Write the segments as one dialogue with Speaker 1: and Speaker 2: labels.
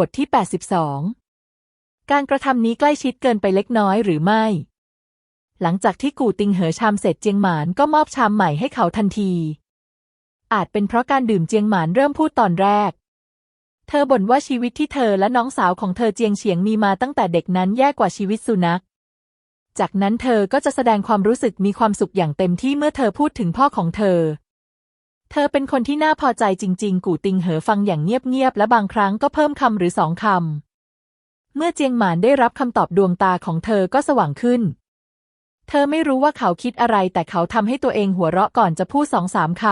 Speaker 1: บทที่ 82 การกระทำนี้ใกล้ชิดเกินไปเล็กน้อยหรือไม่ หลังจากที่กูติงเหอชามเสร็จเจียงหมานก็มอบชามใหม่ให้เขาทันที อาจเป็นเพราะการดื่มเจียงหมานเริ่มพูดตอนแรก เธอบ่นว่าชีวิตที่เธอและน้องสาวของเธอเจียงเฉียงมีมาตั้งแต่เด็กนั้นแย่กว่าชีวิตสุนัข จากนั้นเธอก็จะแสดงความรู้สึกมีความสุขอย่างเต็มที่เมื่อเธอพูดถึงพ่อของเธอ เธอเป็นคนที่น่าพอใจจริง ๆ กูติงเหอฟังอย่างเงียบๆ และบางครั้งก็เพิ่มคำหรือสองคำ เมื่อเจียงหมานได้รับคำตอบดวงตาของเธอก็สว่างขึ้น เธอไม่รู้ว่าเขาคิดอะไร แต่เขาทำให้ตัวเองหัวเราะก่อนจะพูดสองสามค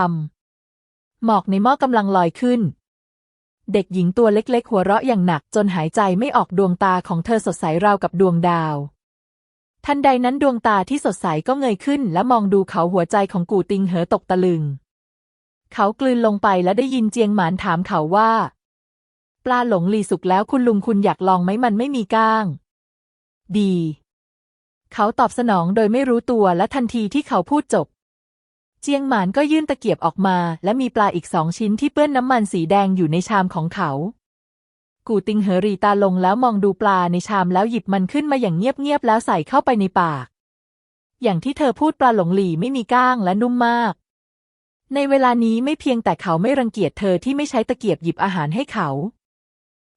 Speaker 1: ำ หมอกในหม้อกำลังลอยขึ้น เด็กหญิงตัวเล็กๆ หัวเราะอย่างหนักจนหายใจไม่ออกดวงตาของเธอสดใสราวกับดวงดาว ทันใดนั้นดวงตาที่สดใสก็เงยขึ้น และมองดูเขาหัวใจของกูติงเหอตกตะลึง เขากลืนลงไปและได้ยินเจียงหมานถามเขาว่า ปลาหลงหลีสุกแล้วคุณลุงคุณอยากลองไหมมันไม่มีก้าง ดี เขาตอบสนองโดยไม่รู้ตัวและทันทีที่เขาพูดจบ เจียงหมานก็ยื่นตะเกียบออกมา และมีปลาอีกสองชิ้นที่เปื้อนน้ำมันสีแดงอยู่ในชามของเขากูติงเหอรีตาลงแล้วมองดูปลาในชามแล้วหยิบมันขึ้นมาอย่างเงียบๆแล้วใส่เข้าไปในปาก อย่างที่เธอพูดปลาหลงหลีไม่มีก้างและนุ่มมาก ในเวลานี้ไม่เพียงแต่เขาไม่รังเกียจเธอที่ไม่ใช้ตะเกียบหยิบอาหารให้เขา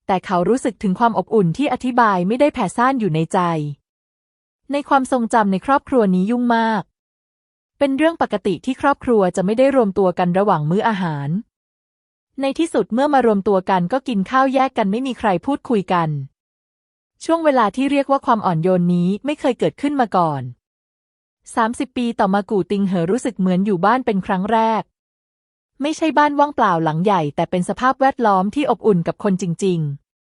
Speaker 1: แต่เขารู้สึกถึงความอบอุ่นที่อธิบายไม่ได้แผ่ซ่านอยู่ในใจ ในความทรงจำในครอบครัวนี้ยุ่งมาก เป็นเรื่องปกติที่ครอบครัวจะไม่ได้รวมตัวกันระหว่างมื้ออาหาร ในที่สุดเมื่อมารวมตัวกันก็กินข้าวแยกกันไม่มีใครพูดคุยกัน ช่วงเวลาที่เรียกว่าความอ่อนโยนนี้ไม่เคยเกิดขึ้นมาก่อน 30 ปีต่อมากูติงเหอรู้สึกเหมือนอยู่บ้านเป็นครั้งแรก ไม่ใช่บ้านว่างเปล่าหลังใหญ่ แต่เป็นสภาพแวดล้อมที่อบอุ่นกับคนจริง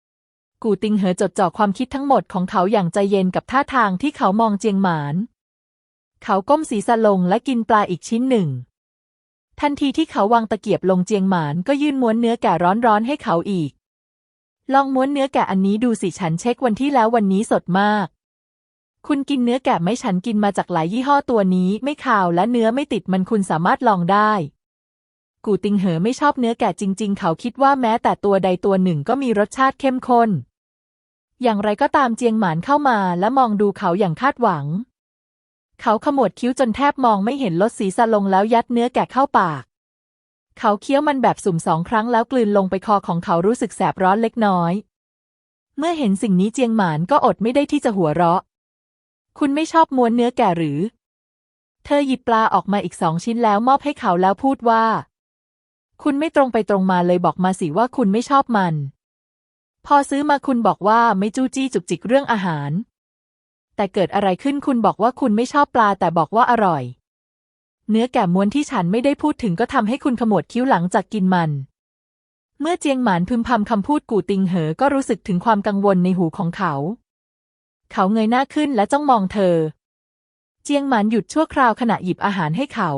Speaker 1: ๆ กูติงเหอจดจ่อความคิดทั้งหมดของเขาอย่างใจเย็นกับท่าทางที่เขามองเจียงหมาน เขาก้มศีรษะลงและกินปลาอีกชิ้นหนึ่ง ทันทีที่เขาวางตะเกียบลงเจียงหมานก็ยื่นม้วนเนื้อแกะร้อนๆให้เขาอีก ลองม้วนเนื้อแกะอันนี้ดูสิฉันเช็ควันที่แล้ววันนี้สดมาก คุณกินเนื้อแกะไหมฉันกินมาจากหลายยี่ห้อตัวนี้ ไม่ขาวและเนื้อไม่ติดมันคุณสามารถลองได้ กูติงเหอไม่ชอบเนื้อแกะจริง ๆ เขาคิดว่าแม้แต่ตัวใดตัวหนึ่งก็มีรสชาติเข้มข้น อย่างไรก็ตามเจียงหมานเข้ามาและมองดูเขาอย่างคาดหวัง เขาขมวดคิ้วจนแทบมองไม่เห็นลดสีสลงแล้วยัดเนื้อแกะเข้าปาก เขาเคี้ยวมันแบบสุ่มสองครั้งแล้วกลืนลงไปคอของเขารู้สึกแสบร้อนเล็กน้อย เมื่อเห็นสิ่งนี้เจียงหมานก็อดไม่ได้ที่จะหัวเราะ คุณไม่ชอบม้วนเนื้อแกะหรือ เธอหยิบปลาออกมาอีกสองชิ้นแล้วมอบให้เขาแล้วพูดว่า คุณไม่ตรงไปตรงมาเลยบอกมาสิว่าคุณไม่ชอบมัน พอซื้อมาคุณบอกว่าไม่จู้จี้จุกจิกเรื่องอาหาร แต่เกิดอะไรขึ้นคุณบอกว่าคุณไม่ชอบปลาแต่บอกว่าอร่อย เนื้อแกะม้วนที่ฉันไม่ได้พูดถึงก็ทำให้คุณขมวดคิ้วหลังจากกินมันเมื่อเจียงหมานพึมพำคำพูดกูติงเหอ ก็รู้สึกถึงความกังวลในหูของเขา เขาเงยหน้าขึ้นและจ้องมองเธอ เจียงหมานหยุดชั่วคราวขณะหยิบอาหารให้เขา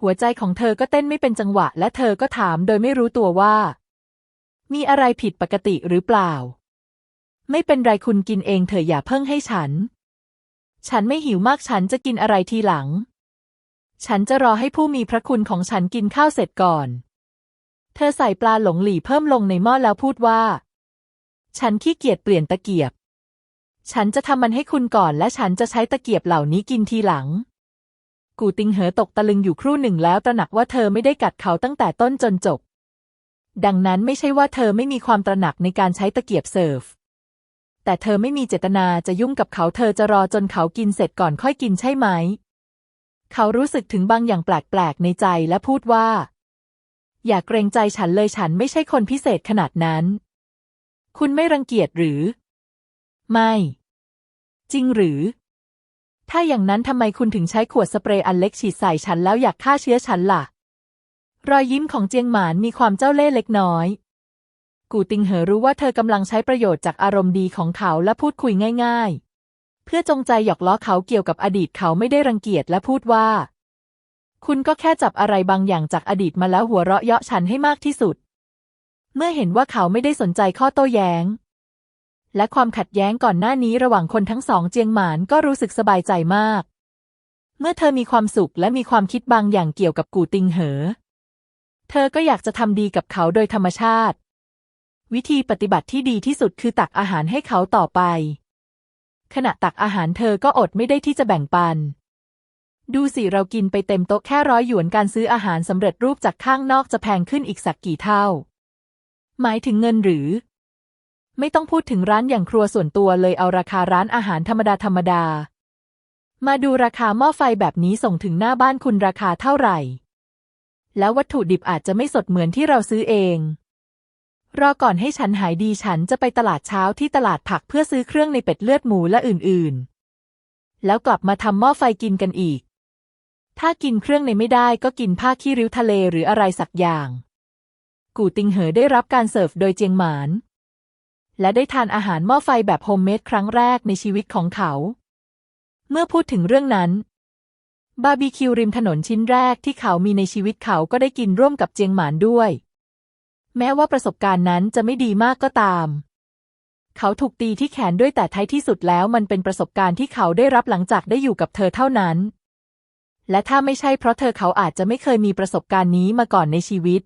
Speaker 1: หัวใจของเธอก็เต้นไม่เป็นจังหวะ และเธอก็ถามโดยไม่รู้ตัวว่า มีอะไรผิดปกติหรือเปล่า ไม่เป็นไรคุณกินเองเถอะอย่าเพิ่งให้ฉัน ฉันไม่หิวมากฉันจะกินอะไรทีหลัง ฉันจะรอให้ผู้มีพระคุณของฉันกินข้าวเสร็จก่อน เธอใส่ปลาหลงหลี่เพิ่มลงในหม้อแล้วพูดว่า ฉันขี้เกียจเปลี่ยนตะเกียบ ฉันจะทำมันให้คุณก่อนและฉันจะใช้ตะเกียบเหล่านี้กินทีหลัง กูติงเหอตกตะลึงอยู่ครู่หนึ่งแล้วตระหนักว่าเธอไม่ได้กัดเขาตั้งแต่ต้นจนจบ ดังนั้นไม่ใช่ว่าเธอไม่มีความตระหนักในการใช้ตะเกียบเสิร์ฟ แต่เธอไม่มีเจตนาจะยุ่งกับเขาเธอจะรอจนเขากินเสร็จก่อนค่อยกินใช่ไหม เขารู้สึกถึงบางอย่างแปลกๆในใจและพูดว่า อย่าเกรงใจฉันเลยฉันไม่ใช่คนพิเศษขนาดนั้น คุณไม่รังเกียจหรือ ไม่ จริงหรือ ถ้าอย่างนั้นทำไมคุณถึงใช้ขวดสเปรย์อันเล็กฉีดใส่ฉันแล้วอยากฆ่าเชื้อฉันล่ะ รอยยิ้มของเจียงหมานมีความเจ้าเล่ห์เล็กน้อย กูติงเหอรู้ว่าเธอกำลังใช้ประโยชน์จากอารมณ์ดีของเขาและพูดคุยง่าย ๆ เพื่อจงใจหยอกล้อเขาเกี่ยวกับอดีตเขาไม่ได้รังเกียจและพูดว่า คุณก็แค่จับอะไรบางอย่างจากอดีตมาแล้วหัวเราะเยาะฉันให้มากที่สุด เมื่อเห็นว่าเขาไม่ได้สนใจข้อโต้แย้ง และความขัดแย้งก่อนหน้านี้ระหว่างคนทั้งสองเจียงหมานก็รู้สึกสบายใจมาก เมื่อเธอมีความสุขและมีความคิดบางอย่างเกี่ยวกับกูติงเหอ เธอก็อยากจะทำดีกับเขาโดยธรรมชาติ วิธีปฏิบัติที่ดีที่สุดคือตักอาหารให้เขาต่อไป ขณะตักอาหารเธอก็อดไม่ได้ที่จะแบ่งปัน ดูสิเรากินไปเต็มโต๊ะแค่ร้อยหยวนการซื้ออาหารสำเร็จรูปจากข้างนอกจะแพงขึ้นอีกสักกี่เท่า หมายถึงเงินหรือ ไม่ต้องพูดถึงร้านอย่างครัวส่วนตัวเลยเอาราคาร้านอาหารธรรมดาธรรมดา มาดูราคาหม้อไฟแบบนี้ส่งถึงหน้าบ้านคุณราคาเท่าไหร่ แล้ววัตถุดิบอาจจะไม่สดเหมือนที่เราซื้อเอง รอก่อนให้ฉันหายดีฉันจะไปตลาดเช้าที่ตลาดผักเพื่อซื้อเครื่องในเป็ดเลือดหมูและอื่นๆ แล้วกลับมาทำหม้อไฟกินกันอีก ถ้ากินเครื่องในไม่ได้ก็กินผ้าขี้ริ้วทะเลหรืออะไรสักอย่าง กูติงเหอได้รับการเสิร์ฟโดยเจียงหมาน และได้ทานอาหารหม้อไฟแบบโฮมเมดครั้งแรกในชีวิตของเขา เมื่อพูดถึงเรื่องนั้น บาร์บีคิวริมถนนชิ้นแรกที่เขามีในชีวิตเขาก็ได้กินร่วมกับเจียงหมานด้วย แม้ว่าประสบการณ์นั้นจะไม่ดีมากก็ตาม เขาถูกตีที่แขนด้วยแต่ท้ายที่สุดแล้วมันเป็นประสบการณ์ที่เขาได้รับหลังจากได้อยู่กับเธอเท่านั้น และถ้าไม่ใช่เพราะเธอเขาอาจจะไม่เคยมีประสบการณ์นี้มาก่อนในชีวิต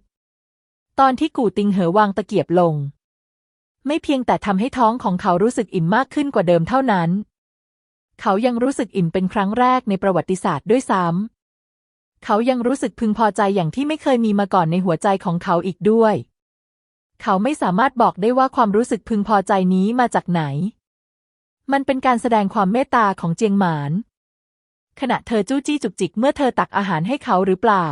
Speaker 1: ตอนที่กูติงเหอวางตะเกียบลง ไม่เพียงแต่ทำให้ท้องของเขารู้สึกอิ่มมากขึ้นกว่าเดิมเท่านั้น เขายังรู้สึกอิ่มเป็นครั้งแรกในประวัติศาสตร์ด้วยซ้ำ เขายังรู้สึกพึงพอใจอย่างที่ไม่เคยมีมาก่อนในหัวใจของเขาอีกด้วย เขาไม่สามารถบอกได้ว่าความรู้สึกพึงพอใจนี้มาจากไหน มันเป็นการแสดงความเมตตาของเจียงหมาน ขณะเธอจู้จี้จุกจิกเมื่อเธอตักอาหารให้เขาหรือเปล่า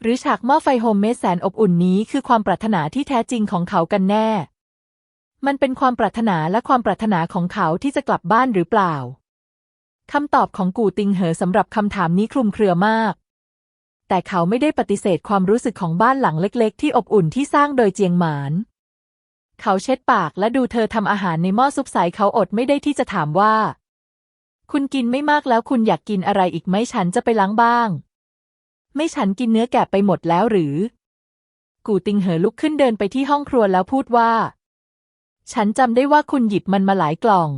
Speaker 1: หรือฉากหม้อไฟโฮมเมดแสนอบอุ่นนี้คือความปรารถนาที่แท้จริงของเขากันแน่ มันเป็นความปรารถนาและความปรารถนาของเขาที่จะกลับบ้านหรือเปล่า คำตอบของกูติงเหอสำหรับคำถามนี้คลุมเครือมาก แต่เขาไม่ได้ปฏิเสธความรู้สึกของบ้านหลังเล็ก ๆ ที่อบอุ่นที่สร้างโดยเจียงหมาน เขาเช็ดปากและดูเธอทำอาหารในหม้อซุปใสเขาอดไม่ได้ที่จะถามว่า คุณกินไม่มากแล้วคุณอยากกินอะไรอีกไหมฉันจะไปล้างบ้าง ไม่ฉันกินเนื้อแกะไปหมดแล้วหรือ กูติงเหอลุกขึ้นเดินไปที่ห้องครัวแล้วพูดว่า ฉันจำได้ว่าคุณหยิบมันมาหลายกล่อง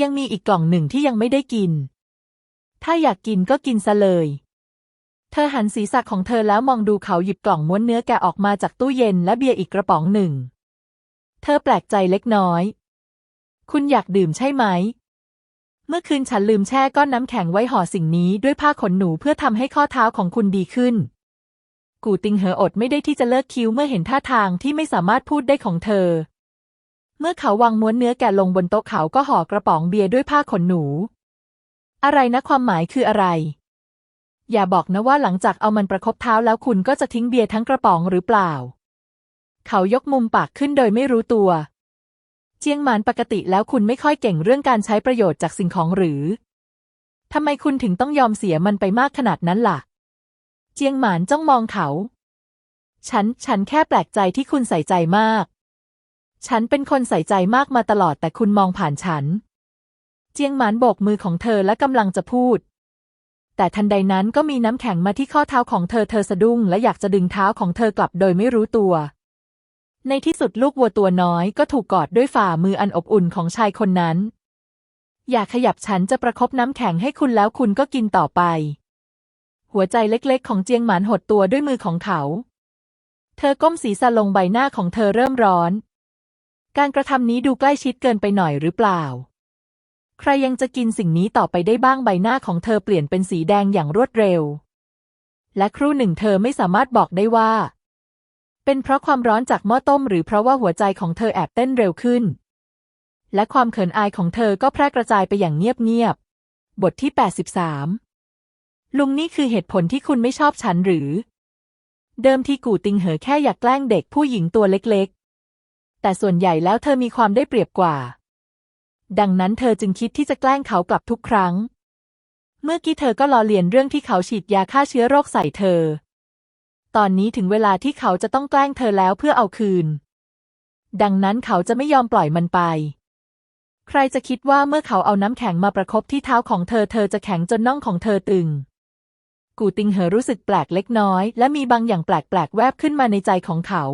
Speaker 1: ยังมีอีกกล่องหนึ่งที่ยังไม่ได้กิน ถ้าอยากกินก็กินซะเลย เธอหันศีรษะของเธอแล้วมองดูเขาหยิบกล่องม้วนเนื้อแกะออกมาจากตู้เย็นและเบียร์อีกกระป๋องหนึ่ง เธอแปลกใจเล็กน้อย คุณอยากดื่มใช่ไหม เมื่อคืนฉันลืมแช่ก้อนน้ำแข็งไว้ห่อสิ่งนี้ด้วยผ้าขนหนูเพื่อทำให้ข้อเท้าของคุณดีขึ้นกูติงเหออดไม่ได้ที่จะเลิกคิ้วเมื่อเห็นท่าทางที่ไม่สามารถพูดได้ของเธอ เมื่อเขาวางม้วนเนื้อแกะลงบนโต๊ะเขาก็ห่อกระป๋องเบียร์ด้วยผ้าขนหนู อะไรนะความหมายคืออะไร อย่าบอกนะว่าหลังจากเอามันประคบเท้าแล้วคุณก็จะทิ้งเบียร์ทั้งกระป๋องหรือเปล่า เขายกมุมปากขึ้นโดยไม่รู้ตัว เจียงหมานปกติแล้วคุณไม่ค่อยเก่งเรื่องการใช้ประโยชน์จากสิ่งของหรือทำไมคุณถึงต้องยอมเสียมันไปมากขนาดนั้นล่ะ เจียงหมานจ้องมองเขา ฉัน ฉันแค่แปลกใจที่คุณใส่ใจมาก ฉันเป็นคนใส่ใจมากมาตลอดแต่คุณมองผ่านฉัน เจียงหมานโบกมือของเธอและกำลังจะพูด แต่ทันใดนั้นก็มีน้ำแข็งมาที่ข้อเท้าของเธอเธอสะดุ้งและอยากจะดึงเท้าของเธอกลับโดยไม่รู้ตัว ในที่สุดลูกวัวตัวน้อยก็ถูกกอดด้วยฝ่ามืออันอบอุ่นของชายคนนั้น อย่าขยับฉันจะประคบน้ำแข็งให้คุณแล้วคุณก็กินต่อไป หัวใจเล็กๆ ของเจียงหมานหดตัวด้วยมือของเขา เธอก้มศีรษะลงใบหน้าของเธอเริ่มร้อน การกระทำนี้ดูใกล้ชิดเกินไปหน่อยหรือเปล่า ใครยังจะกินสิ่งนี้ต่อไปได้บ้างใบหน้าของเธอเปลี่ยนเป็นสีแดงอย่างรวดเร็ว และครู่หนึ่งเธอไม่สามารถบอกได้ว่า เป็นเพราะความร้อนจากหม้อต้ม หรือเพราะว่าหัวใจของเธอแอบเต้นเร็วขึ้น และความเขินอายของเธอก็แพร่กระจายไปอย่างเงียบๆบทที่ 83 ลุงนี่คือเหตุผลที่คุณไม่ชอบฉันหรือ เดิมที่กูติงเหอแค่อยากแกล้งเด็กผู้หญิงตัวเล็กๆ แต่ส่วนใหญ่แล้วเธอมีความได้เปรียบกว่า ดังนั้นเธอจึงคิดที่จะแกล้งเขากลับทุกครั้ง เมื่อกี้เธอก็ล้อเลียนเรื่องที่เขาฉีดยาฆ่าเชื้อโรคใส่เธอ ตอนนี้ถึงเวลาที่เขาจะต้องแกล้งเธอแล้วเพื่อเอาคืน ดังนั้นเขาจะไม่ยอมปล่อยมันไป ใครจะคิดว่าเมื่อเขาเอาน้ำแข็งมาประคบที่เท้าของเธอเธอจะแข็งจนน่องของเธอตึงกูติงเหอรู้สึกแปลกเล็กน้อย และมีบางอย่างแปลกๆแวบขึ้นมาในใจของเขา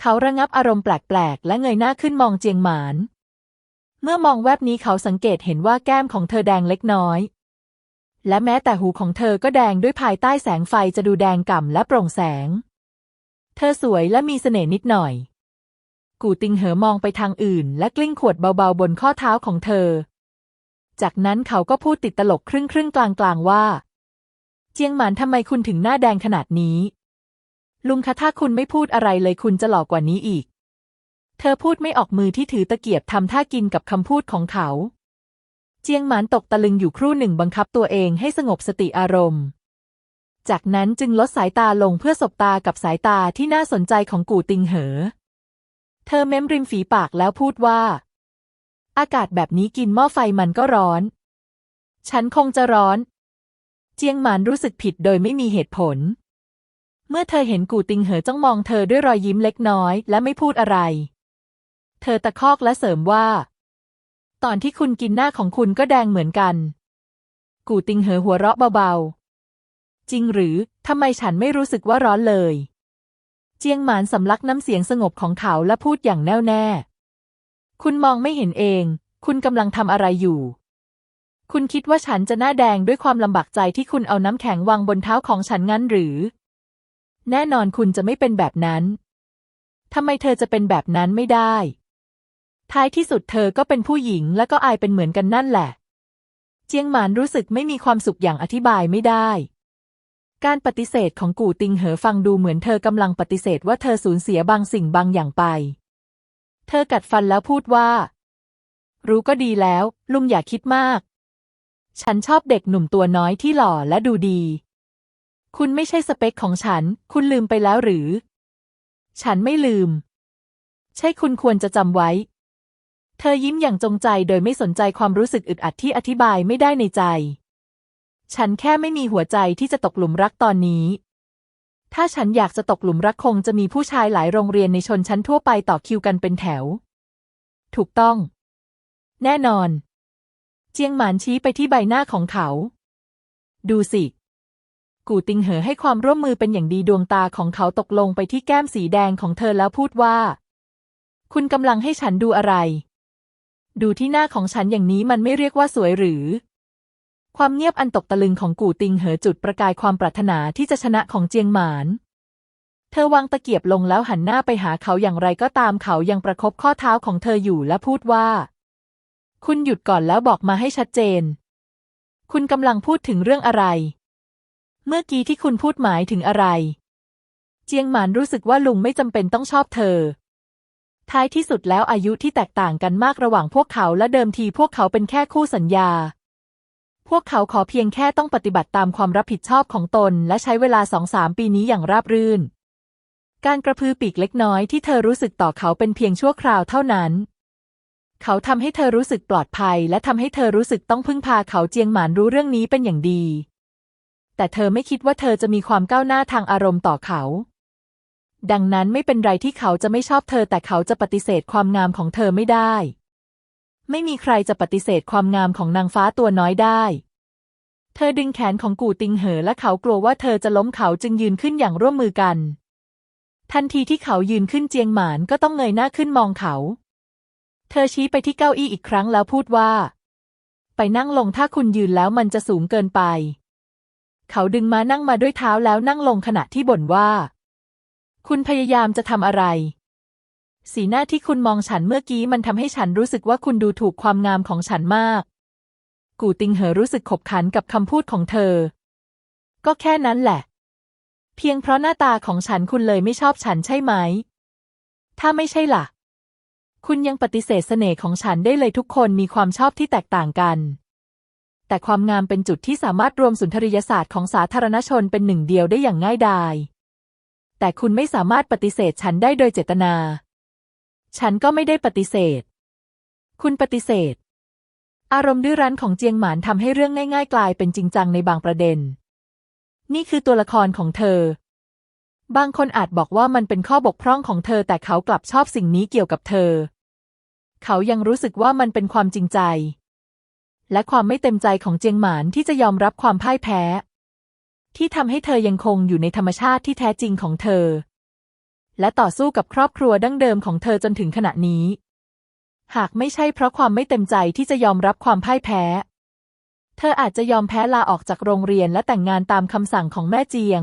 Speaker 1: เขาระงับอารมณ์แปลกๆ และเงยหน้าขึ้นมองเจียงหมาน เมื่อมองแวบนี้เขาสังเกตเห็นว่าแก้มของเธอแดงเล็กน้อย และแม้แต่หูของเธอก็แดงด้วยภายใต้แสงไฟจะดูแดงก่ำและโปร่งแสง เธอสวยและมีเสน่ห์นิดหน่อย กูติงเหอมองไปทางอื่น และกลิ้งขวดเบาๆบนข้อเท้าของเธอ จากนั้นเขาก็พูดติดตลกครึ่งๆกลางๆว่า เจียงหมานทำไมคุณถึงหน้าแดงขนาดนี้ ลุงคะถ้าคุณไม่พูดอะไรเลยคุณจะหลอกกว่านี้อีก เธอพูดไม่ออกมือที่ถือตะเกียบทำท่ากินกับคำพูดของเขา เจียงหมานตกตะลึงอยู่ครู่หนึ่งบังคับตัวเองให้สงบสติอารมณ์ จากนั้นจึงลดสายตาลงเพื่อสบตากับสายตาที่น่าสนใจของกูติงเหอ เธอเม้มริมฝีปากแล้วพูดว่า อากาศแบบนี้กินหม้อไฟมันก็ร้อน ฉันคงจะร้อน เจียงหมานรู้สึกผิดโดยไม่มีเหตุผล เมื่อเธอเห็นกูติงเหอจ้องมองเธอด้วยรอยยิ้มเล็กน้อยและไม่พูดอะไร เธอตะคอกและเสริมว่า ตอนที่คุณกินหน้าของคุณก็แดงเหมือนกัน กูติงเหอหัวเราะเบาๆ จริงหรือทำไมฉันไม่รู้สึกว่าร้อนเลย เจียงหมานสำลักน้ำเสียงสงบของเขาและพูดอย่างแน่วแน่ คุณมองไม่เห็นเอง คุณกำลังทำอะไรอยู่คุณคิดว่าฉันจะหน้าแดงด้วยความลำบากใจที่คุณเอาน้ำแข็งวางบนเท้าของฉันงั้นหรือ แน่นอนคุณจะไม่เป็นแบบนั้น ทำไมเธอจะเป็นแบบนั้นไม่ได้ ท้ายที่สุดเธอก็เป็นผู้หญิงและก็อายเป็นเหมือนกันนั่นแหละ เจียงหมานรู้สึกไม่มีความสุขอย่างอธิบายไม่ได้ การปฏิเสธของกู่ติงเหอฟังดูเหมือนเธอกำลังปฏิเสธว่าเธอสูญเสียบางสิ่งบางอย่างไป เธอกัดฟันแล้วพูดว่า รู้ก็ดีแล้ว ลุงอย่าคิดมาก ฉันชอบเด็กหนุ่มตัวน้อยที่หล่อและดูดี คุณไม่ใช่สเปคของฉัน คุณลืมไปแล้วหรือ ฉันไม่ลืม ใช่คุณควรจะจำไว้ เธอยิ้มอย่างจงใจโดยไม่สนใจความรู้สึกอึดอัดที่อธิบายไม่ได้ในใจ ฉันแค่ไม่มีหัวใจที่จะตกหลุมรักตอนนี้ ถ้าฉันอยากจะตกหลุมรักคงจะมีผู้ชายหลายโรงเรียนในชนชั้นทั่วไปต่อคิวกันเป็นแถว ถูกต้อง แน่นอน เจียงหมานชี้ไปที่ใบหน้าของเขา ดูสิ กูติงเหอให้ความร่วมมือเป็นอย่างดีดวงตาของเขาตกลงไปที่แก้มสีแดงของเธอแล้วพูดว่า คุณกำลังให้ฉันดูอะไร ดูที่หน้าของฉันอย่างนี้มันไม่เรียกว่าสวยหรือ ความเงียบอันตกตะลึงของกูติงเหอจุดประกายความปรารถนาที่จะชนะของเจียงหมานเธอวางตะเกียบลงแล้วหันหน้าไปหาเขาอย่างไรก็ตามเขายังประคบข้อเท้าของเธออยู่และพูดว่า คุณหยุดก่อนแล้วบอกมาให้ชัดเจน คุณกำลังพูดถึงเรื่องอะไร เมื่อกี้ที่คุณพูดหมายถึงอะไร เจียงหมานรู้สึกว่าลุงไม่จำเป็นต้องชอบเธอ ท้ายที่สุดแล้วอายุที่แตกต่างกันมากระหว่างพวกเขาและเดิมทีพวกเขาเป็นแค่คู่สัญญา พวกเขาขอเพียงแค่ต้องปฏิบัติตามความรับผิดชอบของตน และใช้เวลาสองสามปีนี้อย่างราบรื่น การกระพือปีกเล็กน้อยที่เธอรู้สึกต่อเขาเป็นเพียงชั่วคราวเท่านั้นเขาทำให้เธอรู้สึกปลอดภัย และทำให้เธอรู้สึกต้องพึ่งพาเขาเจียงหมานรู้เรื่องนี้เป็นอย่างดี แต่เธอไม่คิดว่าเธอจะมีความก้าวหน้าทางอารมณ์ต่อเขา ดังนั้นไม่เป็นไรที่เขาจะไม่ชอบเธอ แต่เขาจะปฏิเสธความงามของเธอไม่ได้ ไม่มีใครจะปฏิเสธความงามของนางฟ้าตัวน้อยได้ เธอดึงแขนของกูติงเหอและเขากลัวว่าเธอจะล้มเขาจึงยืนขึ้นอย่างร่วมมือกัน ทันทีที่เขายืนขึ้นเจียงหมานก็ต้องเงยหน้าขึ้นมองเขา เธอชี้ไปที่เก้าอี้อีกครั้งแล้วพูดว่า ไปนั่งลงถ้าคุณยืนแล้วมันจะสูงเกินไป เขาดึงมานั่งมาด้วยเท้าแล้วนั่งลงขณะที่บ่นว่า คุณพยายามจะทำอะไร สีหน้าที่คุณมองฉันเมื่อกี้มันทำให้ฉันรู้สึกว่าคุณดูถูกความงามของฉันมาก กูติงเหอรู้สึกขบขันกับคำพูดของเธอ ก็แค่นั้นแหละ เพียงเพราะหน้าตาของฉันคุณเลยไม่ชอบฉันใช่ไหม ถ้าไม่ใช่ล่ะ คุณยังปฏิเสธเสน่ห์ของฉันได้เลยทุกคนมีความชอบที่แตกต่างกัน แต่ความงามเป็นจุดที่สามารถรวมสุนทรียศาสตร์ของสาธารณชนเป็นหนึ่งเดียวได้อย่างง่ายดาย แต่คุณไม่สามารถปฏิเสธฉันได้โดยเจตนา ฉันก็ไม่ได้ปฏิเสธ คุณปฏิเสธ อารมณ์ดื้อรั้นของเจียงหมานทำให้เรื่องง่าย ๆ กลายเป็นจริงจังในบางประเด็น นี่คือตัวละครของเธอ บางคนอาจบอกว่ามันเป็นข้อบกพร่องของเธอ แต่เขากลับชอบสิ่งนี้เกี่ยวกับเธอ เขายังรู้สึกว่ามันเป็นความจริงใจ และความไม่เต็มใจของเจียงหมานที่จะยอมรับความพ่ายแพ้ ที่ทำให้เธอยังคงอยู่ในธรรมชาติที่แท้จริงของเธอ และต่อสู้กับครอบครัวดั้งเดิมของเธอจนถึงขณะนี้ หากไม่ใช่เพราะความไม่เต็มใจที่จะยอมรับความพ่ายแพ้ เธออาจจะยอมแพ้ลาออกจากโรงเรียนและแต่งงานตามคำสั่งของแม่เจียง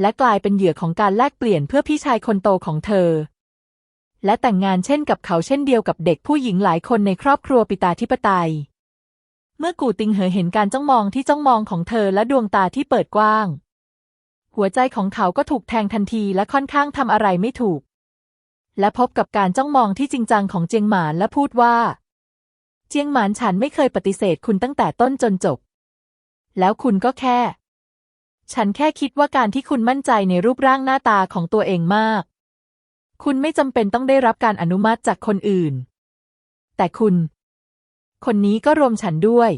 Speaker 1: และกลายเป็นเหยื่อของการแลกเปลี่ยนเพื่อพี่ชายคนโตของเธอและแต่งงานเช่นกับเขาเช่นเดียวกับเด็กผู้หญิงหลายคนในครอบครัวปิตาธิปไตย เมื่อกูติงเหอเห็นการจ้องมองที่จ้องมองของเธอและดวงตาที่เปิดกว้าง หัวใจของเขาก็ถูกแทงทันทีและค่อนข้างทำอะไรไม่ถูก และพบกับการจ้องมองที่จริงจังของเจียงหมานและพูดว่า เจียงหมานฉันไม่เคยปฏิเสธคุณตั้งแต่ต้นจนจบ แล้วคุณก็แค่ ฉันแค่คิดว่าการที่คุณมั่นใจในรูปร่างหน้าตาของตัวเองมาก คุณไม่จำเป็นต้องได้รับการอนุมัติจากคนอื่น แต่คุณ คนนี้ก็รวมฉันด้วย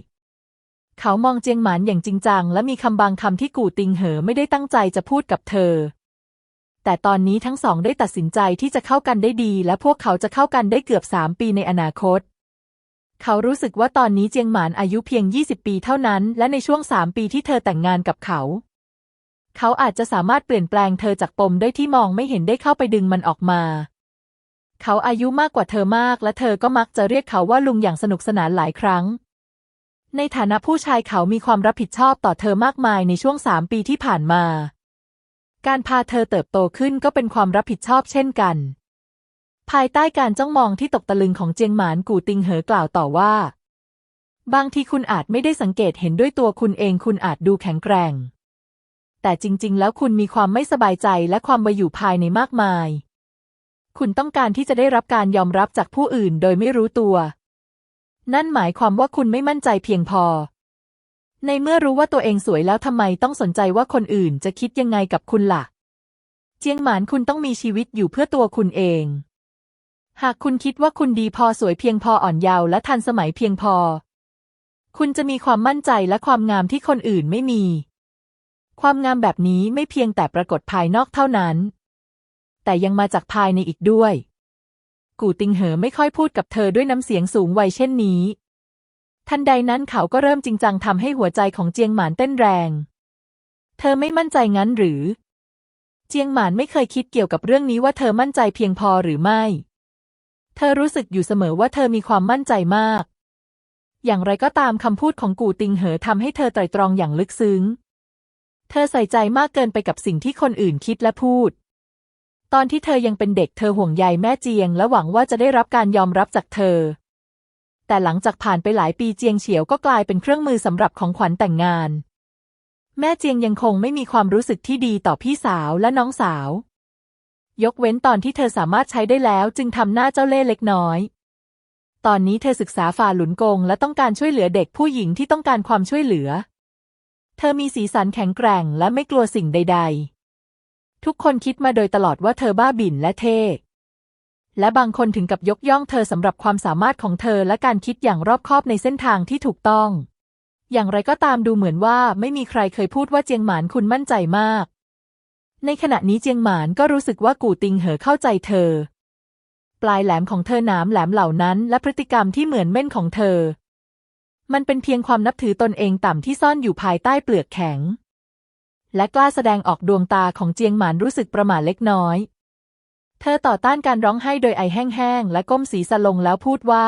Speaker 1: เขามองเจียงหมานอย่างจริงจัง และมีคำบางคำที่กู่ติงเหอไม่ได้ตั้งใจจะพูดกับเธอ แต่ตอนนี้ทั้งสองได้ตัดสินใจที่จะเข้ากันได้ดี และพวกเขาจะเข้ากันได้เกือบสามปีในอนาคต เขารู้สึกว่าตอนนี้เจียงหมานอายุเพียง 20 ปีเท่านั้น และในช่วงสามปีที่เธอแต่งงานกับเขาเขาอาจจะสามารถเปลี่ยนแปลงเธอจากปมได้ที่มองไม่เห็นได้เข้าไปดึงมันออกมา เขาอายุมากกว่าเธอมาก และเธอก็มักจะเรียกเขาว่าลุงอย่างสนุกสนานหลายครั้ง ในฐานะผู้ชายเขามีความรับผิดชอบต่อเธอมากมายในช่วงสามปีที่ผ่านมา การพาเธอเติบโตขึ้นก็เป็นความรับผิดชอบเช่นกัน ภายใต้การจ้องมองที่ตกตะลึงของเจียงหมานกูติงเหอกล่าวต่อว่า บางทีคุณอาจไม่ได้สังเกตเห็นด้วยตัวคุณเองคุณอาจดูแข็งแกร่งแต่จริง ๆ แล้วคุณมีความไม่สบายใจและความวาอยู่ภายในมากมาย คุณต้องการที่จะได้รับการยอมรับจากผู้อื่นโดยไม่รู้ตัว นั่นหมายความว่าคุณไม่มั่นใจเพียงพอ ในเมื่อรู้ว่าตัวเองสวยแล้วทำไมต้องสนใจว่าคนอื่นจะคิดยังไงกับคุณล่ะ เจียงหมานคุณต้องมีชีวิตอยู่เพื่อตัวคุณเอง หากคุณคิดว่าคุณดีพอสวยเพียงพออ่อนเยาว์และทันสมัยเพียงพอ คุณจะมีความมั่นใจและความงามที่คนอื่นไม่มี ความงามแบบนี้ไม่เพียงแต่ปรากฏภายนอกเท่านั้น แต่ยังมาจากภายในอีกด้วย กูติงเหอไม่ค่อยพูดกับเธอด้วยน้ำเสียงสูงวัยเช่นนี้ ทันใดนั้นเขาก็เริ่มจริงจังทำให้หัวใจของเจียงหมานเต้นแรง เธอไม่มั่นใจงั้นหรือ เจียงหมานไม่เคยคิดเกี่ยวกับเรื่องนี้ว่าเธอมั่นใจเพียงพอหรือไม่ เธอรู้สึกอยู่เสมอว่าเธอมีความมั่นใจมาก อย่างไรก็ตามคำพูดของกูติงเหอทำให้เธอไตรตรองอย่างลึกซึ้ง เธอใส่ใจมากเกินไปกับสิ่งที่คนอื่นคิดและพูด ตอนที่เธอยังเป็นเด็กเธอห่วงใยแม่เจียง และหวังว่าจะได้รับการยอมรับจากเธอ แต่หลังจากผ่านไปหลายปีเจียงเฉียวก็กลายเป็นเครื่องมือสำหรับของขวัญแต่งงาน แม่เจียงยังคงไม่มีความรู้สึกที่ดีต่อพี่สาวและน้องสาว ยกเว้นตอนที่เธอสามารถใช้ได้แล้วจึงทำหน้าเจ้าเล่ห์เล็กน้อย ตอนนี้เธอศึกษาฝ่าหลุนกงและต้องการช่วยเหลือเด็กผู้หญิงที่ต้องการความช่วยเหลือ เธอมีสีสันแข็งแกร่งและไม่กลัวสิ่งใด ๆ ทุกคนคิดมาโดยตลอดว่าเธอบ้าบิ่นและเท่และบางคนถึงกับยกย่องเธอสำหรับความสามารถของเธอและการคิดอย่างรอบคอบในเส้นทางที่ถูกต้อง อย่างไรก็ตามดูเหมือนว่าไม่มีใครเคยพูดว่าเจียงหมานคุณมั่นใจมาก ในขณะนี้เจียงหมานก็รู้สึกว่ากูติงเหอเข้าใจเธอ ปลายแหลมของเธอหนามแหลมเหล่านั้น และพฤติกรรมที่เหมือนเม่นของเธอ มันเป็นเพียงความนับถือตนเองต่ำที่ซ่อนอยู่ภายใต้เปลือกแข็ง และกล้าแสดงออกดวงตาของเจียงหมานรู้สึกประหม่าเล็กน้อย เธอต่อต้านการร้องไห้โดยไอแห้งๆและก้มศีรษะลงแล้วพูดว่า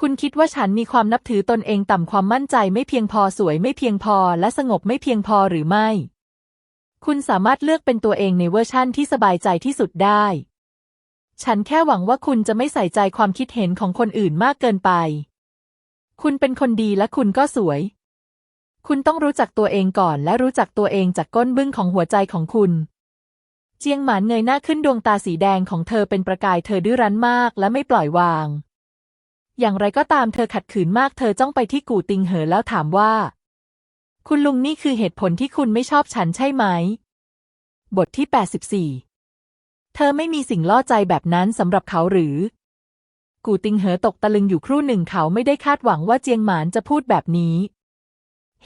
Speaker 1: คุณคิดว่าฉันมีความนับถือตนเองต่ำความมั่นใจไม่เพียงพอสวยไม่เพียงพอและสงบไม่เพียงพอหรือไม่ คุณสามารถเลือกเป็นตัวเองในเวอร์ชั่นที่สบายใจที่สุดได้ ฉันแค่หวังว่าคุณจะไม่ใส่ใจความคิดเห็นของคนอื่นมากเกินไป คุณเป็นคนดีและคุณก็สวย คุณต้องรู้จักตัวเองก่อนและรู้จักตัวเองจากก้นบึ้งของหัวใจของคุณ เจียงหมานเงยหน้าขึ้นดวงตาสีแดงของเธอเป็นประกายเธอดื้อรั้นมากและไม่ปล่อยวาง อย่างไรก็ตามเธอขัดขืนมากเธอจ้องไปที่กูติงเหอแล้วถามว่า คุณลุงนี่คือเหตุผลที่คุณไม่ชอบฉันใช่ไหม บทที่ 84 เธอไม่มีสิ่งล่อใจแบบนั้นสำหรับเขาหรือ กูติงเหอตกตะลึงอยู่ครู่หนึ่งเขาไม่ได้คาดหวังว่าเจียงหมานจะพูดแบบนี้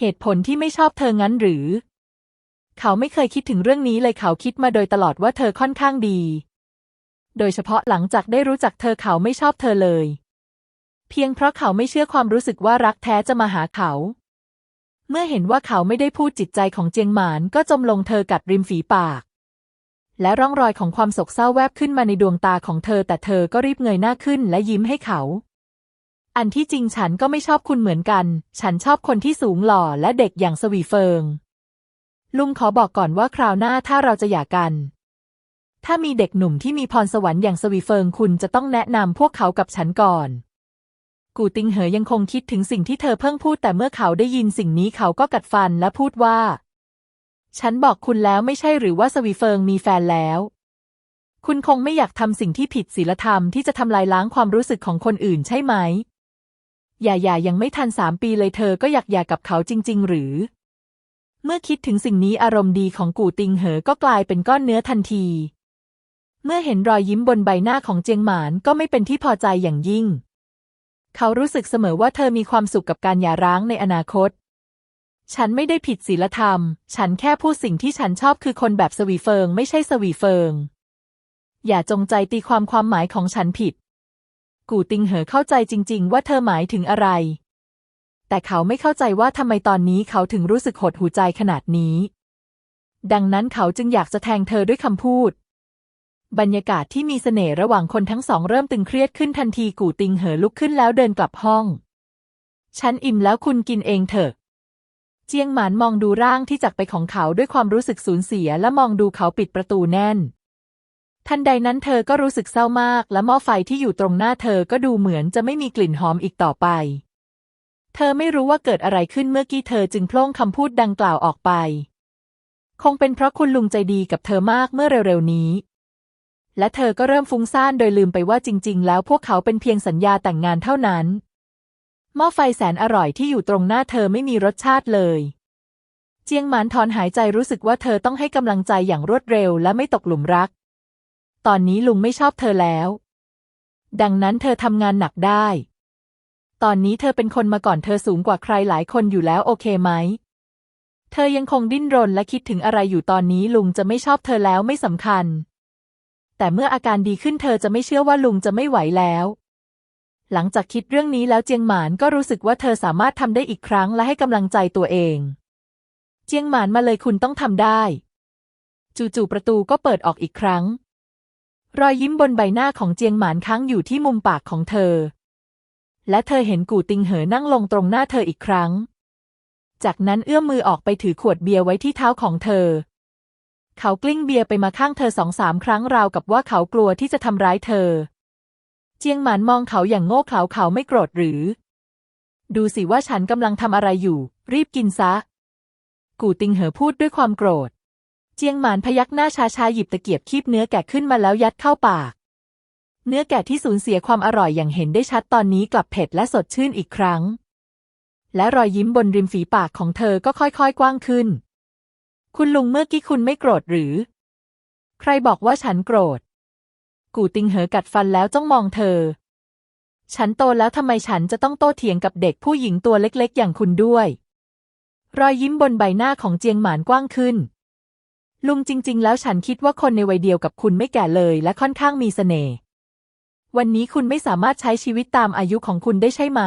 Speaker 1: เหตุผลที่ไม่ชอบเธองั้นหรือ เขาไม่เคยคิดถึงเรื่องนี้เลยเขาคิดมาโดยตลอดว่าเธอค่อนข้างดี โดยเฉพาะหลังจากได้รู้จักเธอเขาไม่ชอบเธอเลย เพียงเพราะเขาไม่เชื่อความรู้สึกว่ารักแท้จะมาหาเขา เมื่อเห็นว่าเขาไม่ได้พูดจิตใจของเจียงหมานก็จมลงเธอกัดริมฝีปาก และร่องรอยของความโศกเศร้าแวบขึ้นมาในดวงตาของเธอ แต่เธอก็รีบเงยหน้าขึ้นและยิ้มให้เขา อันที่จริงฉันก็ไม่ชอบคุณเหมือนกัน ฉันชอบคนที่สูงหล่อและเด็กอย่างสวีเฟิง ลุงขอบอกก่อนว่าคราวหน้าถ้าเราจะหย่ากัน ถ้ามีเด็กหนุ่มที่มีพรสวรรค์อย่างสวีเฟิงคุณจะต้องแนะนำพวกเขากับฉันก่อน กูติงเหอยังคงคิดถึงสิ่งที่เธอเพิ่งพูดแต่เมื่อเขาได้ยินสิ่งนี้เขาก็กัดฟันและพูดว่า ฉันบอกคุณแล้วไม่ใช่หรือว่าสวีเฟิงมีแฟนแล้วคุณคงไม่อยากทำสิ่งที่ผิดศีลธรรมที่จะทำลายล้างความรู้สึกของคนอื่นใช่ไหม อย่าอย่ายังไม่ทันสามปีเลยเธอก็อยากหย่ากับเขาจริง ๆ หรือ เมื่อคิดถึงสิ่งนี้อารมณ์ดีของกูติงเหอก็กลายเป็นก้อนเนื้อทันที เมื่อเห็นรอยยิ้มบนใบหน้าของเจียงหมานก็ไม่เป็นที่พอใจอย่างยิ่ง เขารู้สึกเสมอว่าเธอมีความสุขกับการหย่าร้างในอนาคต ฉันไม่ได้ผิดศีลธรรม ฉันแค่พูดสิ่งที่ฉันชอบคือคนแบบสวีเฟิง ไม่ใช่สวีเฟิง อย่าจงใจตีความความหมายของฉันผิด กูติงเหอเข้าใจจริง ๆ ว่าเธอหมายถึงอะไร แต่เขาไม่เข้าใจว่าทำไมตอนนี้เขาถึงรู้สึกหดหูใจขนาดนี้ ดังนั้นเขาจึงอยากจะแทงเธอด้วยคำพูด บรรยากาศที่มีเสน่ห์ระหว่างคนทั้งสองเริ่มตึงเครียดขึ้นทันทีกูติงเหอลุกขึ้นแล้วเดินกลับห้อง ฉันอิ่มแล้วคุณกินเองเถอะเจียงหมานมองดูร่างที่จากไปของเขาด้วยความรู้สึกสูญเสียและมองดูเขาปิดประตูแน่น ทันใดนั้นเธอก็รู้สึกเศร้ามาก และหม้อไฟที่อยู่ตรงหน้าเธอก็ดูเหมือนจะไม่มีกลิ่นหอมอีกต่อไป เธอไม่รู้ว่าเกิดอะไรขึ้นเมื่อกี้เธอจึงโพล่งคำพูดดังกล่าวออกไป คงเป็นเพราะคุณลุงใจดีกับเธอมากเมื่อเร็วๆนี้ และเธอก็เริ่มฟุ้งซ่านโดยลืมไปว่าจริง ๆ แล้วพวกเขาเป็นเพียงสัญญาแต่งงานเท่านั้นหม้อไฟแสนอร่อยที่อยู่ตรงหน้าเธอไม่มีรสชาติเลยเจียงหมานถอนหายใจรู้สึกว่าเธอต้องให้กำลังใจอย่างรวดเร็วและไม่ตกหลุมรัก ตอนนี้ลุงไม่ชอบเธอแล้ว ดังนั้นเธอทำงานหนักได้ ตอนนี้เธอเป็นคนมาก่อนเธอสูงกว่าใครหลายคนอยู่แล้วโอเคไหม เธอยังคงดิ้นรนและคิดถึงอะไรอยู่ตอนนี้ลุงจะไม่ชอบเธอแล้วไม่สำคัญ แต่เมื่ออาการดีขึ้นเธอจะไม่เชื่อว่าลุงจะไม่ไหวแล้ว หลังจากคิดเรื่องนี้แล้วเจียงหมานก็รู้สึกว่าเธอสามารถทำได้อีกครั้งและให้กำลังใจตัวเอง เจียงหมานมาเลยคุณต้องทำได้ จู่ๆประตูก็เปิดออกอีกครั้ง รอยยิ้มบนใบหน้าของเจียงหมานค้างอยู่ที่มุมปากของเธอ และเธอเห็นกูติงเหอนั่งลงตรงหน้าเธออีกครั้ง จากนั้นเอื้อมมือออกไปถือขวดเบียร์ไว้ที่เท้าของเธอ เขากลิ้งเบียร์ไปมาข้างเธอสองสามครั้งราวกับว่าเขากลัวที่จะทำร้ายเธอ เจียงหมานมองเขาอย่างโง่เขลาเขาไม่โกรธหรือ ดูสิว่าฉันกำลังทำอะไรอยู่ รีบกินซะ กูติงเหอพูดด้วยความโกรธ เจียงหมานพยักหน้าช้าหยิบตะเกียบคีบเนื้อแกะขึ้นมาแล้วยัดเข้าปาก เนื้อแกะที่สูญเสียความอร่อยอย่างเห็นได้ชัดตอนนี้กลับเผ็ดและสดชื่นอีกครั้ง และรอยยิ้มบนริมฝีปากของเธอก็ค่อยๆ กว้างขึ้น คุณลุงเมื่อกี้คุณไม่โกรธหรือ ใครบอกว่าฉันโกรธ กูติงเหอกัดฟันแล้วจ้องมองเธอ ฉันโตแล้วทำไมฉันจะต้องโต้เถียงกับเด็กผู้หญิงตัวเล็กๆ อย่างคุณด้วย รอยยิ้มบนใบหน้าของเจียงหมานกว้างขึ้น ลุงจริง ๆ แล้วฉันคิดว่าคนในวัยเดียวกับคุณไม่แก่เลยและค่อนข้างมีเสน่ห์ วันนี้คุณไม่สามารถใช้ชีวิตตามอายุของคุณได้ใช่ไหม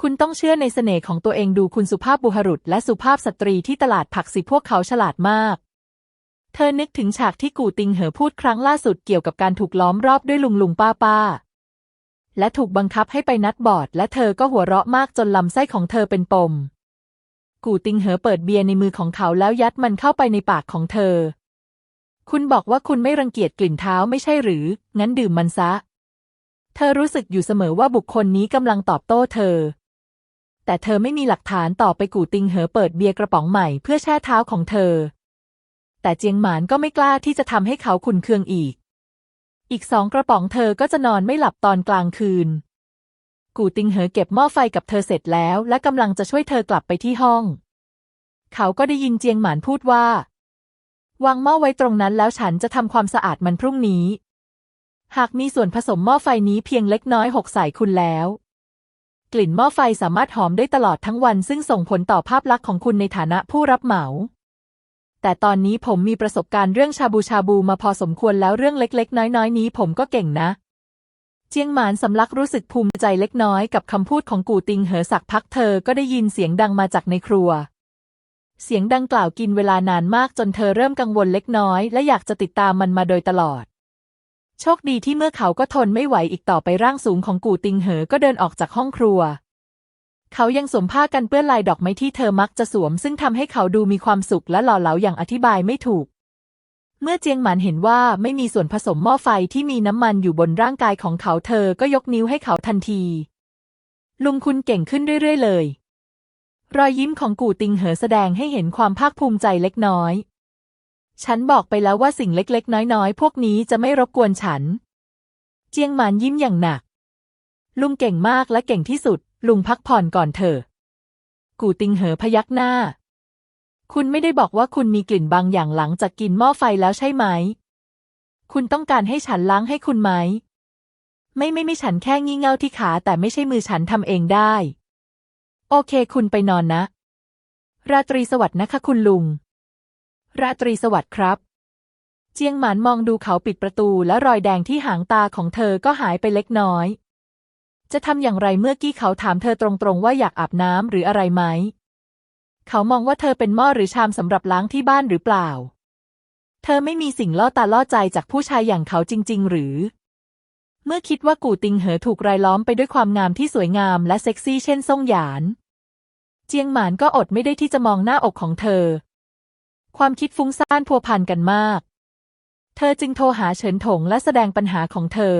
Speaker 1: คุณต้องเชื่อในเสน่ห์ของตัวเองดูคุณสุภาพบุรุษและสุภาพสตรีที่ตลาดผักสิพวกเขาฉลาดมาก เธอนึกถึงฉากที่กูติงเหอพูดครั้งล่าสุดเกี่ยวกับการถูกล้อมรอบด้วยลุงลุงป้าป้าและถูกบังคับให้ไปนัดบอร์ดและเธอก็หัวเราะมากจนลำไส้ของเธอเป็นปม กูติงเหอเปิดเบียร์ในมือของเขาแล้วยัดมันเข้าไปในปากของเธอ คุณบอกว่าคุณไม่รังเกียจกลิ่นเท้าไม่ใช่หรือ งั้นดื่มมันซะ เธอรู้สึกอยู่เสมอว่าบุคคลนี้กำลังตอบโต้เธอ แต่เธอไม่มีหลักฐานต่อไปกูติงเหอเปิดเบียร์กระป๋องใหม่เพื่อแช่เท้าของเธอ แต่เจียงหมานก็ไม่กล้าที่จะทำให้เขาขุนเคืองอีก อีกสองกระป๋องเธอก็จะนอนไม่หลับตอนกลางคืน กูติงเหอเก็บหม้อไฟกับเธอเสร็จแล้ว และกำลังจะช่วยเธอกลับไปที่ห้อง เขาก็ได้ยินเจียงหมานพูดว่า วางหม้อไว้ตรงนั้นแล้วฉันจะทำความสะอาดมันพรุ่งนี้ หากมีส่วนผสมหม้อไฟนี้เพียงเล็กน้อยหกใส่คุณแล้ว กลิ่นหม้อไฟสามารถหอมได้ตลอดทั้งวัน ซึ่งส่งผลต่อภาพลักษณ์ของคุณในฐานะผู้รับเหมาแต่ตอนนี้ผมมีประสบการณ์เรื่องชาบูชาบูมาพอสมควรแล้วเรื่องเล็กๆ น้อยๆ นี้ผมก็เก่งนะ เจียงหมานสำลักรู้สึกภูมิใจเล็กน้อยกับคำพูดของกูติงเหอสักพักเธอก็ได้ยินเสียงดังมาจากในครัว เสียงดังกล่าวกินเวลานานมากจนเธอเริ่มกังวลเล็กน้อย และอยากจะติดตามมันมาโดยตลอด โชคดีที่เมื่อเขาก็ทนไม่ไหวอีกต่อไปร่างสูงของกูติงเหอก็เดินออกจากห้องครัว เขายังสวมผ้ากันเปื้อนลายดอกไม้ที่เธอมักจะสวม ซึ่งทำให้เขาดูมีความสุขและหล่อเหลาอย่างอธิบายไม่ถูก เมื่อเจียงหมันเห็นว่าไม่มีส่วนผสมหม้อไฟที่มีน้ำมันอยู่บนร่างกายของเขาเธอก็ยกนิ้วให้เขาทันที ลุงคุณเก่งขึ้นเรื่อยๆเลย รอยยิ้มของกู่ติงเหอแสดงให้เห็นความภาคภูมิใจเล็กน้อย ฉันบอกไปแล้วว่าสิ่งเล็กๆ น้อยๆ พวกนี้จะไม่รบกวนฉัน เจียงหมานยิ้มอย่างหนัก ลุงเก่งมากและเก่งที่สุด ลุงพักผ่อนก่อนเถอะกู่ติงเหอพยักหน้า คุณไม่ได้บอกว่าคุณมีกลิ่นบางอย่างหลังจากกินหม้อไฟแล้วใช่ไหม คุณต้องการให้ฉันล้างให้คุณไหม ไม่ไม่ไม่ฉันแค่งี่เง่าที่ขาแต่ไม่ใช่มือฉันทำเองได้ โอเค คุณไปนอนนะ ราตรีสวัสดิ์นะคะคุณลุง ราตรีสวัสดิ์ครับ เจียงหมานมองดูเขาปิดประตูและรอยแดงที่หางตาของเธอก็หายไปเล็กน้อย จะทำอย่างไรเมื่อกี้เขาถามเธอตรงๆว่าอยากอาบน้ำหรืออะไรไหม เขามองว่าเธอเป็นหม้อหรือชามสำหรับล้างที่บ้านหรือเปล่า เธอไม่มีสิ่งล่อตาล่อใจจากผู้ชายอย่างเขาจริง ๆ หรือ เมื่อคิดว่ากู่ติงเหอถูกรายล้อมไปด้วยความงามที่สวยงามและเซ็กซี่เช่นซ่งหยาน เจียงหมานก็อดไม่ได้ที่จะมองหน้าอกของเธอ ความคิดฟุ้งซ่านพัวพันกันมาก เธอจึงโทรหาเฉินถงและแสดงปัญหาของเธอ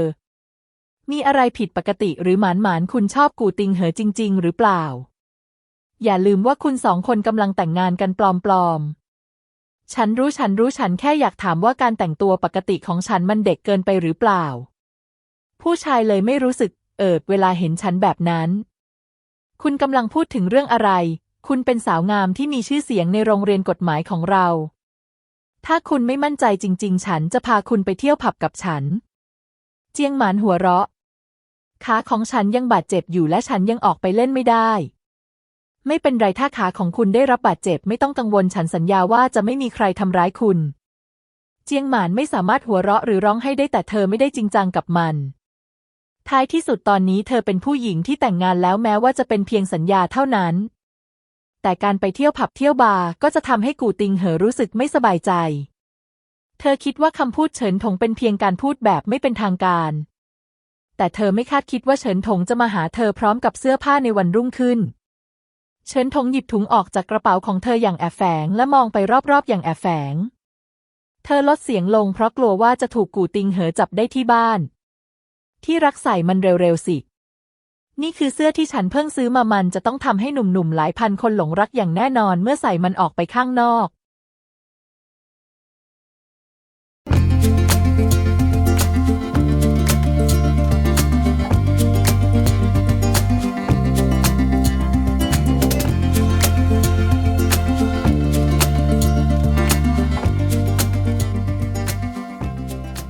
Speaker 1: มีอะไรผิดปกติหรือหมานหมานคุณชอบกู่ติงเหอจริง ๆ หรือเปล่า อย่าลืมว่าคุณสองคนกำลังแต่งงานกันปลอมๆ ฉันรู้ฉันรู้ฉันแค่อยากถามว่าการแต่งตัวปกติของฉันมันเด็กเกินไปหรือเปล่า ผู้ชายเลยไม่รู้สึก เอิบเวลาเห็นฉันแบบนั้น คุณกำลังพูดถึงเรื่องอะไร คุณเป็นสาวงามที่มีชื่อเสียงในโรงเรียนกฎหมายของเรา ถ้าคุณไม่มั่นใจจริง ๆ ฉันจะพาคุณไปเที่ยวผับกับฉัน เจียงหมานหัวเราะขาของฉันยังบาดเจ็บอยู่และฉันยังออกไปเล่นไม่ได้ ไม่เป็นไรถ้าขาของคุณได้รับบาดเจ็บไม่ต้องกังวลฉันสัญญาว่าจะไม่มีใครทำร้ายคุณ เจียงหมานไม่สามารถหัวเราะหรือร้องให้ได้แต่เธอไม่ได้จริงจังกับมัน ท้ายที่สุดตอนนี้เธอเป็นผู้หญิงที่แต่งงานแล้วแม้ว่าจะเป็นเพียงสัญญาเท่านั้น แต่การไปเที่ยวผับเที่ยวบาร์ก็จะทำให้กูติงเหอรู้สึกไม่สบายใจ เธอคิดว่าคำพูดเฉินถงเป็นเพียงการพูดแบบไม่เป็นทางการแต่เธอไม่คาดคิดว่าเฉินถงจะมาหาเธอพร้อมกับเสื้อผ้าในวันรุ่งขึ้น เฉินทงหยิบถุงออกจากกระเป๋าของเธออย่างแอบแฝงและมองไปรอบๆอย่างแอบแฝง เธอลดเสียงลงเพราะกลัวว่าจะถูกกูติงเหอจับได้ที่บ้าน ที่รักใส่มันเร็วๆสิ นี่คือเสื้อที่ฉันเพิ่งซื้อมามันจะต้องทำให้หนุ่มๆหลายพันคนหลงรักอย่างแน่นอนเมื่อใส่มันออกไปข้างนอก